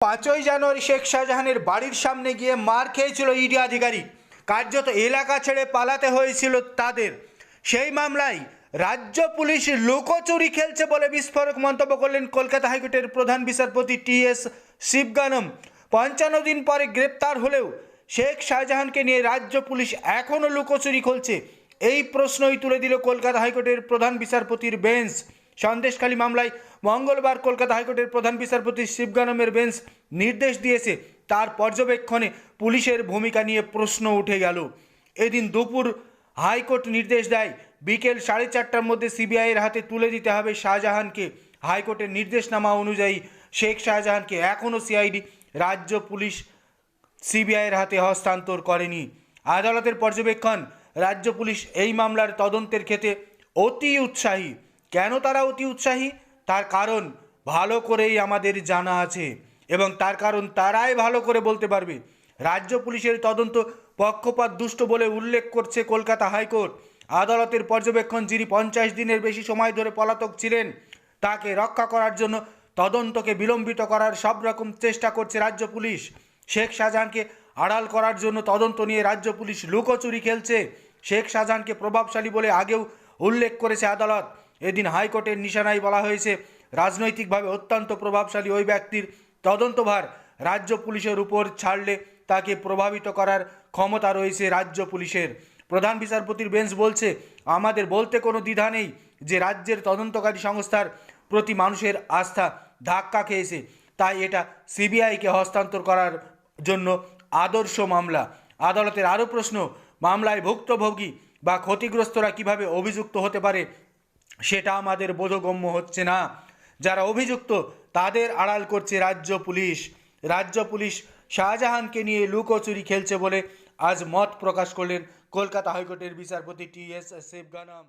পাঁচই জানুয়ারি শেখ শাহজাহানের বাড়ির সামনে গিয়ে মার খেয়েছিল ইডি আধিকারিক। কার্যত এলাকা ছেড়ে পালাতে হয়েছিল তাদের। সেই মামলায় রাজ্য পুলিশ লুকোচুরি খেলছে বলে বিস্ফোরক মন্তব্য করলেন কলকাতা হাইকোর্টের প্রধান বিচারপতি টি এস শিবগানম। পঞ্চান্ন দিন পরে গ্রেপ্তার হলেও শেখ শাহজাহানকে নিয়ে রাজ্য পুলিশ এখনও লুকোচুরি খুলছে। এই প্রশ্নই তুলে দিল কলকাতা হাইকোর্টের প্রধান বিচারপতির বেঞ্চ। সন্দেশখালী মামলায় মঙ্গলবার কলকাতা হাইকোর্টের প্রধান বিচারপতি শিবগানমের বেঞ্চ নির্দেশ দিয়েছে, তার পর্যবেক্ষণে পুলিশের ভূমিকা নিয়ে প্রশ্ন উঠে গেল। এদিন দুপুর হাইকোর্ট নির্দেশ দেয়, বিকেল সাড়ে চারটার মধ্যে সিবিআইয়ের হাতে তুলে দিতে হবে শাহজাহানকে। হাইকোর্টের নির্দেশনামা অনুযায়ী শেখ শাহজাহানকে এখনও সিআইডি, রাজ্য পুলিশ সিবিআইয়ের হাতে হস্তান্তর করেনি। আদালতের পর্যবেক্ষণ, রাজ্য পুলিশ এই মামলার তদন্তের ক্ষেত্রে অতি উৎসাহী। কেন তারা অতি উৎসাহী? তার কারণ ভালো করেই আমাদের জানা আছে এবং তার কারণ তারাই ভালো করে বলতে পারবে। রাজ্য পুলিশের তদন্ত পক্ষপাত দুষ্ট বলে উল্লেখ করছে কলকাতা হাইকোর্ট। আদালতের পর্যবেক্ষণ যিনি পঞ্চাশ দিনের বেশি সময় ধরে পলাতক ছিলেন, তাকে রক্ষা করার জন্য তদন্তকে বিলম্বিত করার সব রকম চেষ্টা করছে রাজ্য পুলিশ। শেখ শাহজাহানকে আড়াল করার জন্য তদন্ত নিয়ে রাজ্য পুলিশ লুকোচুরি খেলছে। শেখ শাহজাহানকে প্রভাবশালী বলে আগেও উল্লেখ করেছে আদালত। এদিন হাইকোর্টের নিশানায় বলা হয়েছে, রাজনৈতিকভাবে অত্যন্ত প্রভাবশালী ওই ব্যক্তির তদন্তভার রাজ্য পুলিশের উপর ছাড়লে তাকে প্রভাবিত করার ক্ষমতা রয়েছে রাজ্য পুলিশের। প্রধান বিচারপতির বেঞ্চ বলছে, আমাদের বলতে কোনো দ্বিধা নেই যে রাজ্যের তদন্তকারী সংস্থার প্রতি মানুষের আস্থা ধাক্কা খেয়েছে। তাই এটা সিবিআইকে হস্তান্তর করার জন্য আদর্শ মামলা। আদালতের আরও প্রশ্ন, মামলায় ভুক্তভোগী বা ক্ষতিগ্রস্তরা কীভাবে অভিযুক্ত হতে পারে সেটা আমাদের বোধগম্য হচ্ছে না। যারা অভিযুক্ত, তাদের আড়াল করছে রাজ্য পুলিশ। রাজ্য পুলিশ শাহজাহানকে নিয়ে লুকোচুরি খেলছে বলে আজ মত প্রকাশ করলেন কলকাতা হাইকোর্টের বিচারপতি টি এস সেফগানাম।